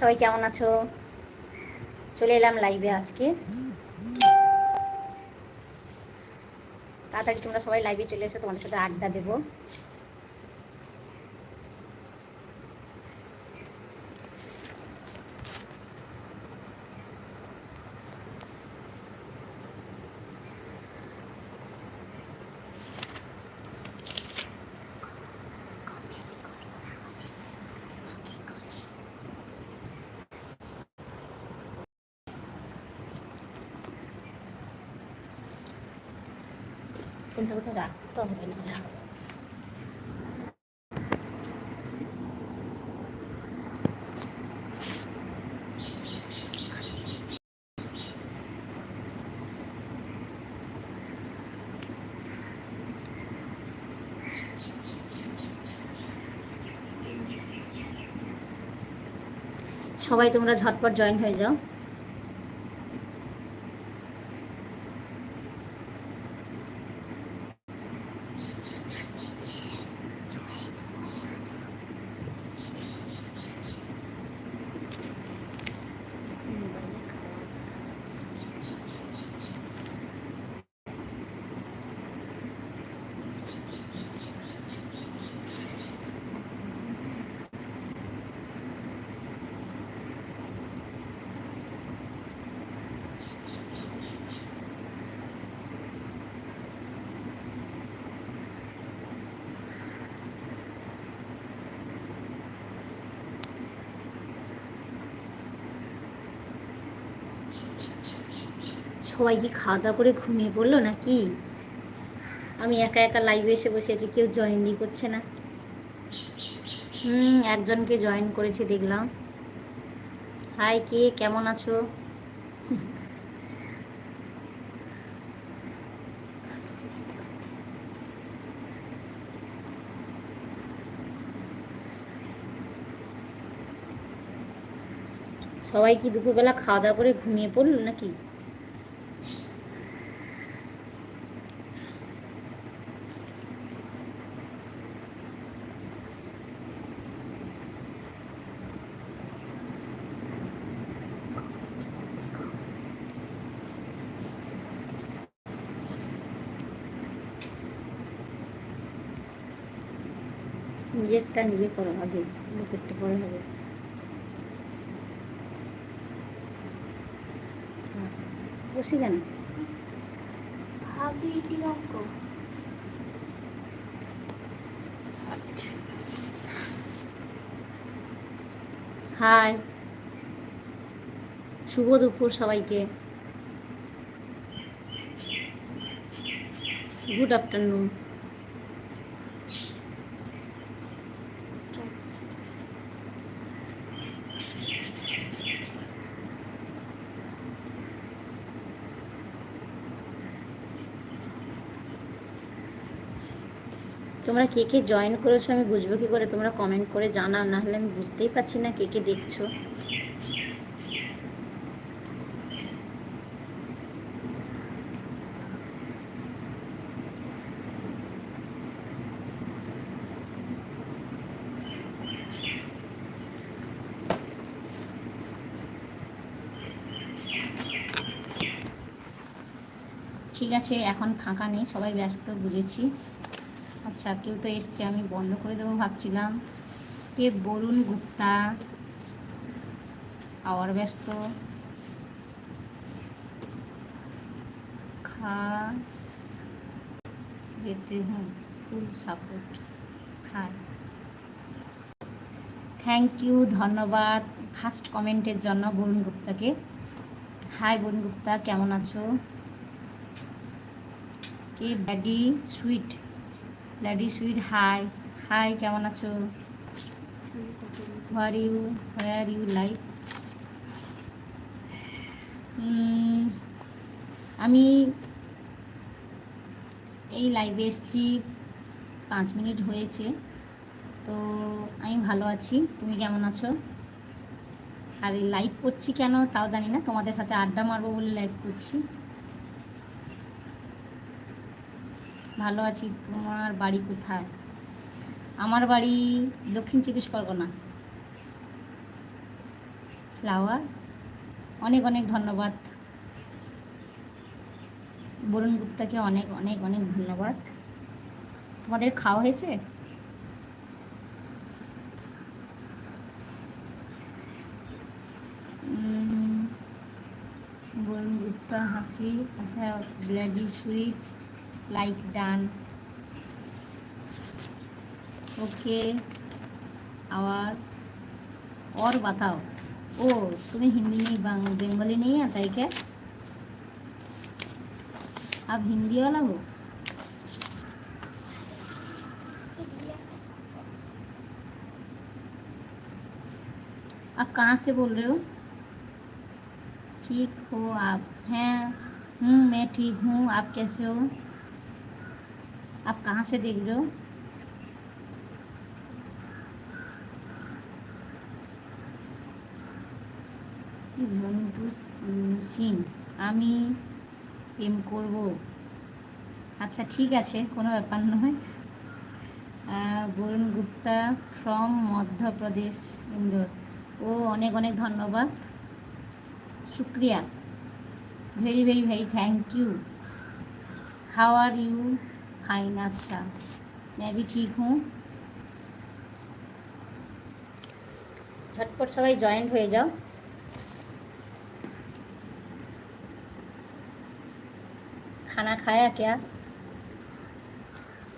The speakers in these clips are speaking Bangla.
সবাই কেমন আছো? চলে এলাম লাইভে আজকে। তাড়াতাড়ি তোমরা সবাই লাইভে চলে এসো, তোমাদের সাথে আড্ডা দেবো। ফোনটা কোথাও রাখতে হবে না। সবাই তোমরা ঝটপট জয়েন হয়ে যাও। সবাই কি খাওয়া দাওয়া করে ঘুমিয়ে পড়ল নাকি? আমি একা একা লাইভে এসে বসে আছি, কেউ জয়েনই করছে না। হুম, একজনকে জয়েন করেছে, দেখলাম। হাই কে? কেমন আছো? সবাই কি দুপুরবেলা খাওয়া দাওয়া করে ঘুমিয়ে পড়ল নাকি? নিজেরটা নিজে করো আগে লোকেরটা পরে হবে। বসি কেন? হাই। শুভ দুপুর সবাইকে। Good afternoon. তোমরা কে কে জয়েন করেছ আমি বুঝব কি করে? তোমরা কমেন্ট করে জানাও না হলে আমি বুঝতেই পারছি না কে কে দেখছ। ঠিক আছে, এখন ফাঁকা নেই, সবাই ব্যস্ত, বুঝেছি। আচ্ছা কেউ তো এসছে, আমি বন্ধ করে দেবো ভাবছিলাম। কে? বরুণ গুপ্তা। আওয়ার ব্যস্ত। খা। দেতে হুম, full support hi. Thank you ধন্যবাদ। ফার্স্ট কমেন্টের জন্য বরুণ গুপ্তাকে। হাই বরুণ গুপ্তা, কেমন আছো? কে? Daddy sweet. Daddy sweet hi hi কেমন আছো? Where you where you live আমি এই লাইভে এসেছি পাঁচ মিনিট হয়েছে, তো আমি ভালো আছি। তুমি কেমন আছো? আর এই লাইভ করছি কেন তাও জানি না, তোমাদের সাথে আড্ডা মারবো বলে লাইভ করছি। ভালো আছি, তোমার বাড়ি কোথায়? আমার বাড়ি দক্ষিণ চব্বিশ পরগনা। ফ্লাওয়ার, অনেক অনেক ধন্যবাদ। বরুণ গুপ্তাকে অনেক অনেক অনেক ধন্যবাদ। তোমাদের খাওয়া হয়েছে? বরুণ গুপ্তা হাসি আচ্ছা bloody sweet. like done. Okay. our और बताओ। ओ, तुम्हें हिंदी नहीं बंगाली नहीं आता है क्या? आप हिंदी वाला हो? आप कहाँ से बोल रहे हो? ठीक हो, आप हैं। हम्म, मैं ठीक हूँ। आप कैसे हो? आप कहाँ से देख रहे हो ঝন্টু সিং আমি প্রেম করব আচ্ছা ঠিক আছে কোনো ব্যাপার নয় আহ, বরুণ গুপ্তা ফ্রম মধ্যপ্রদেশ ইন্দোর ও অনেক অনেক ধন্যবাদ শুক্রিয়া very very very thank you how are you आइन अच्छा मैं भी ठीक हूँ झटपट सबाई जॉइंट हो जाओ खाना खाया क्या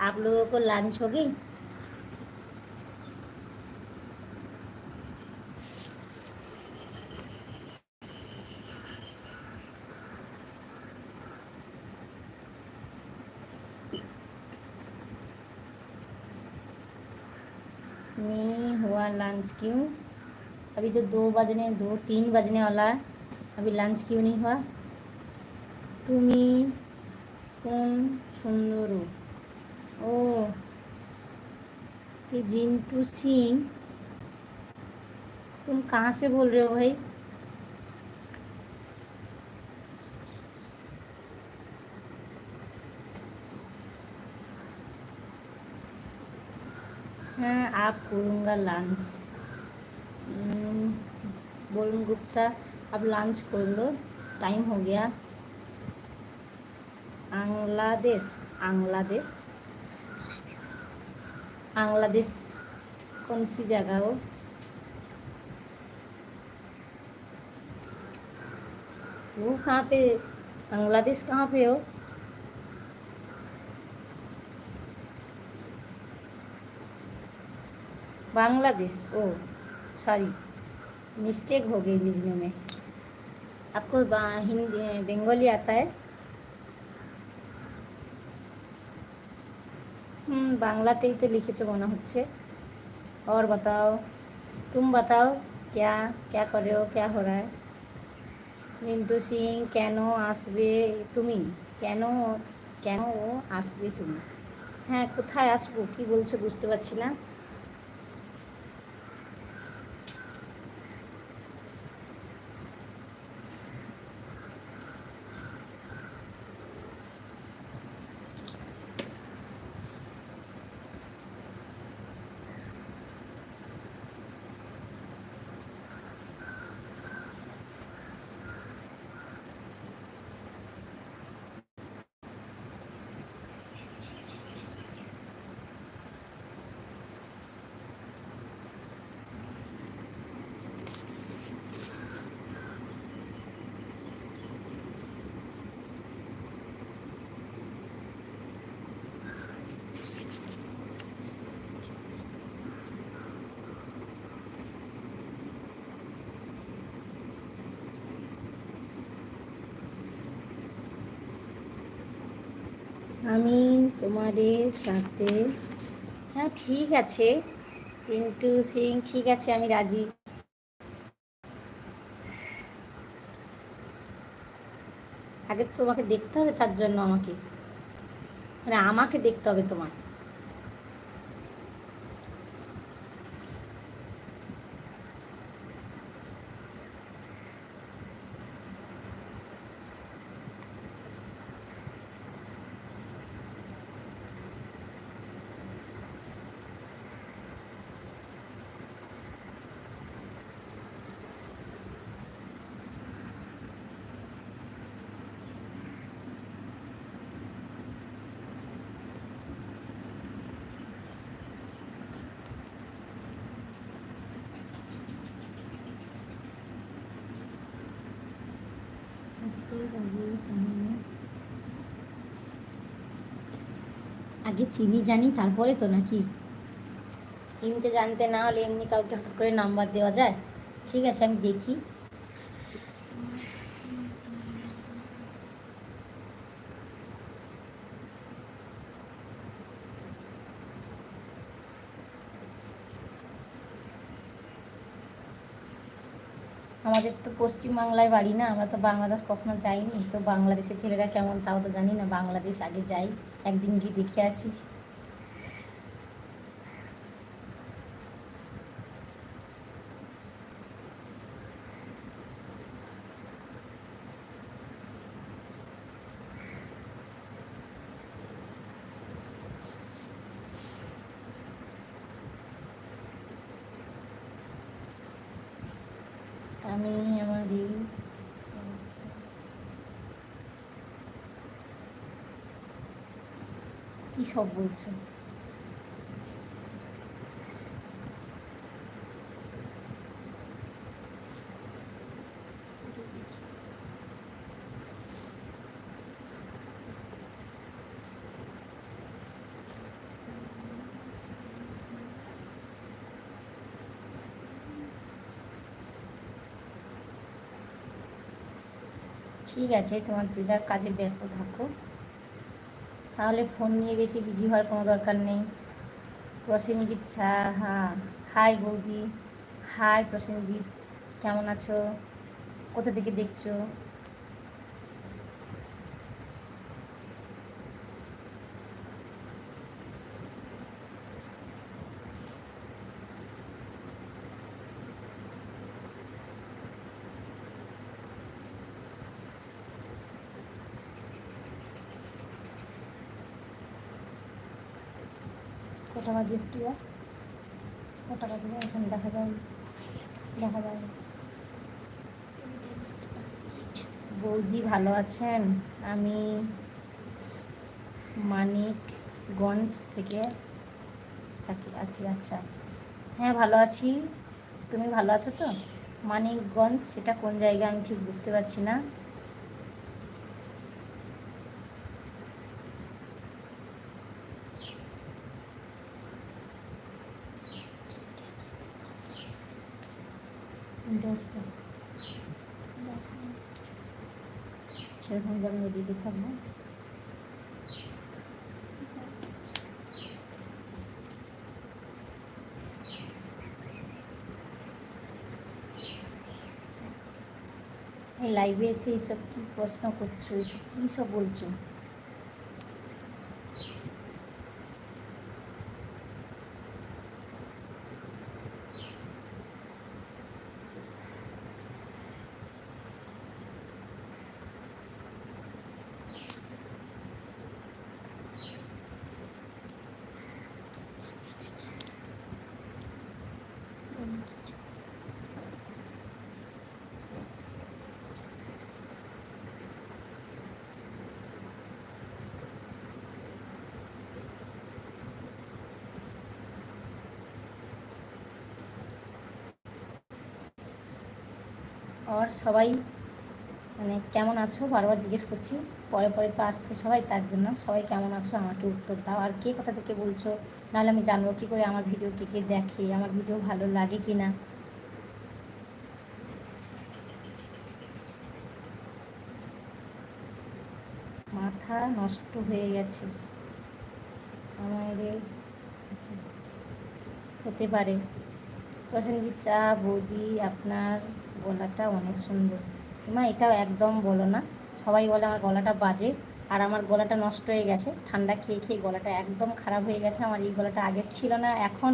आप लोगों को लंच होगी लंच क्यों अभी तो दो बजने दो तीन बजने वाला है अभी लंच क्यों नहीं हुआ তুমি কোন সুন্দর ও ये जिंटू सिंह तुम कहाँ से बोल रहे हो भाई हाँ आप करूँगा लंच वरुण गुप्ता अब लंच कर लो टाइम हो गया बांग्लादेश बांग्लादेश बांग्लादेश कौन सी जगह हो वो कहाँ पे बांग्लादेश कहाँ पे हो बांग्लादेश ओ सॉरी मिस्टेक हो गई लिखने में आपको बा- हिंदी बंगाली आता है হুম বাংলাতেই তো লিখেছো মনে হচ্ছে और बताओ तुम बताओ क्या क्या कर रहे हो क्या हो रहा है মিন্টু সিং কেন আসবে তুমি কেন কেন ও আসবে তুমি হ্যাঁ কোথায় আসবো কি বলছো বুঝতে পারছি না আমি তোমাদের সাথে। হ্যাঁ ঠিক আছে। পিন্টু সিং, ঠিক আছে, আমি রাজি। আগে তোমাকে দেখতে হবে তার জন্য আমাকে। মানে আমাকে দেখতে হবে তোমার। আগে চিনি জানি, তারপরে তো নাকি? চিনতে জানতে না হলে এমনি কাউকে হঠাৎ করে নাম্বার দেওয়া যায়। ঠিক আছে, আমি দেখি। তো পশ্চিমবাংলায় বাড়ি না, আমরা তো বাংলাদেশ কখনো যাইনি। তো বাংলাদেশের ছেলেরা কেমন তাও তো জানি না, বাংলাদেশ আগে যাই, একদিন গিয়ে দেখে আসি আমি আমার এই কি সব বলছো। ঠিক আছে তোমার যে যার কাজে ব্যস্ত থাকো। তাহলে ফোন নিয়ে বেশি বিজি হওয়ার কোনো দরকার নেই। প্রসেনজিৎ সাহা হাই বৌদি। হাই প্রসেনজিৎ। কেমন আছো? কোথা থেকে দেখছ? একটু আর? কটা বাজে এখন দেখা যায় দেখা যায়। বৌদি ভালো আছেন? আমি মানিকগঞ্জ থেকে থাকি, আছি আচ্ছা। হ্যাঁ ভালো আছি। তুমি ভালো আছো তো? মানিকগঞ্জ, সেটা কোন জায়গা আমি ঠিক বুঝতে পারছি না। তিনটে আসতে সেরকম আমি ওদিকে থাকব। এই লাইভে এসে এইসব কী প্রশ্ন করছ? এইসব কী সব বলছো? আর সবাই মানে কেমন আছো? বারবার জিজ্ঞেস করছি। পরে পরে তো আসছে সবাই, তার জন্য সবাই কেমন আছো? আমাকে উত্তর দাও। আর কে কোথা থেকে বলছো? নাহলে আমি জানব কী করে আমার ভিডিও কে কে দেখে, আমার ভিডিও ভালো লাগে কি না? মাথা নষ্ট হয়ে গেছে। আমাদের হতে পারে। প্রসেনজিৎ চা বৌদি, আপনার গলাটা অনেক সুন্দর। মা, এটাও একদম বলো না। সবাই বলে আমার গলাটা বাজে আর আমার গলাটা নষ্ট হয়ে গেছে। ঠান্ডা খেয়ে খেয়ে গলাটা একদম খারাপ হয়ে গেছে। আমার এই গলাটা আগে ছিল না, এখন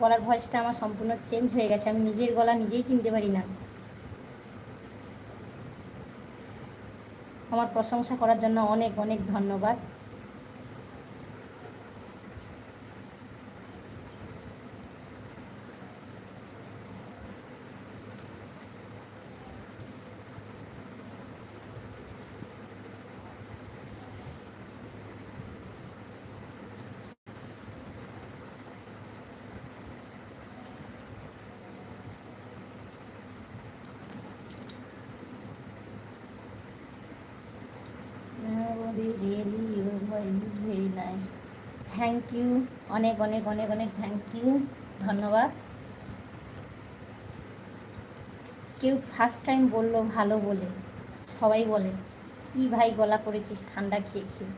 গলার ভয়েসটা আমার সম্পূর্ণ চেঞ্জ হয়ে গেছে। আমি নিজের গলা নিজেই চিনতে পারি না। আমার প্রশংসা করার জন্য অনেক অনেক ধন্যবাদ। থ্যাংক ইউ অনেক অনেক অনেক অনেক থ্যাংক ইউ ধন্যবাদ। কেউ ফার্স্ট টাইম বলল ভালো বলে। সবাই বলে, কি ভাই গলা করেছিস, ঠান্ডা খেয়ে খেয়ে।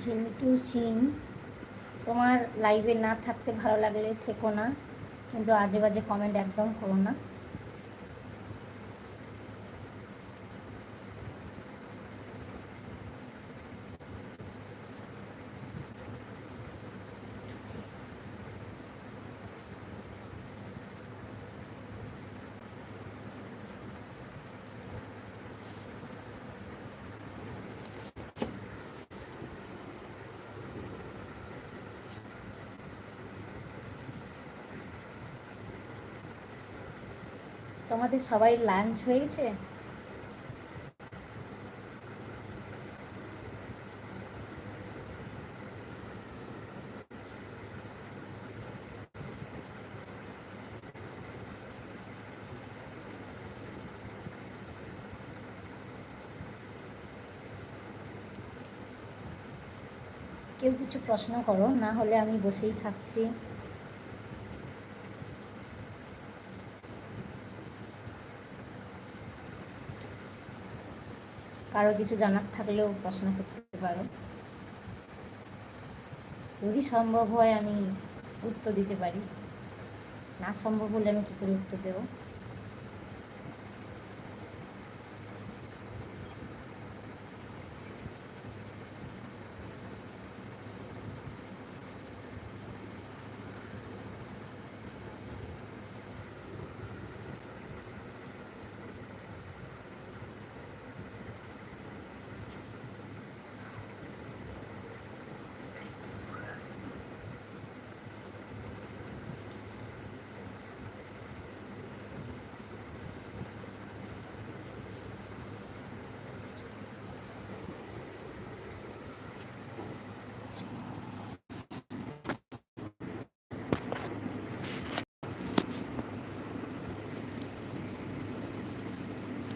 ঝিন্টু সিং তোমার লাইভে না থাকতে ভালো লাগলে থেকো না। কিন্তু আজে বাজে কমেন্ট একদম করো না। তোমাদের সবাই লাঞ্চ হয়েছে? কেউ কিছু প্রশ্ন করো না হলে আমি বসেই থাকছি। কারও কিছু জানার থাকলেও প্রশ্ন করতে পারো। যদি সম্ভব হয় আমি উত্তর দিতে পারি। না সম্ভব হলে আমি কী করে উত্তর দেবো?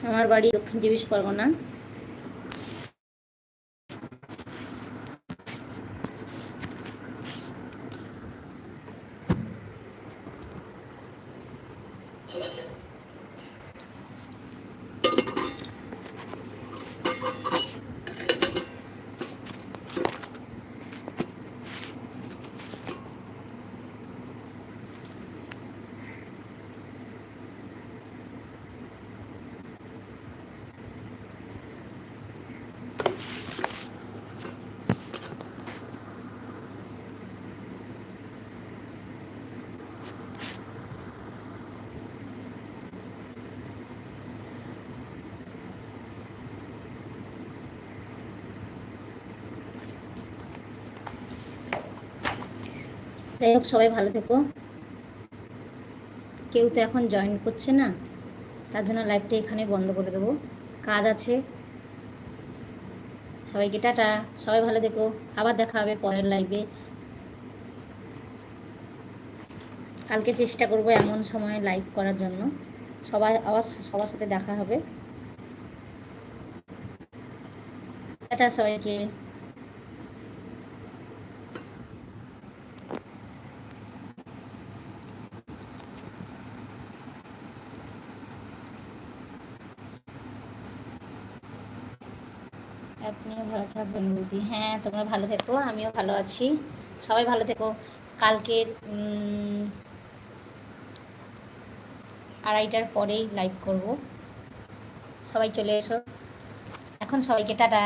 আমার বাড়ি দক্ষিণ চব্বিশ পরগনা। যাই হোক, সবাই ভালো থেকো। কেউ তো এখন জয়েন করছে না, তার জন্য লাইভটা এখানে বন্ধ করে দেবো। কাজ আছে। সবাইকে টাটা। সবাই ভালো থেকো। আবার দেখা হবে পরের লাইভে কালকে চেষ্টা করব এমন সময় লাইভ করার জন্য। সবাই, আবার সবার সাথে দেখা হবে। টাটা সবাইকে। আপনিও ভালো থাকবেন বৌদি। হ্যাঁ তোমরা ভালো থেকো, আমিও ভালো আছি। সবাই ভালো থেকো। কালকে আড়াইটার পরেই লাইভ করব। সবাই চলে এসো। এখন সবাইকে টাটা।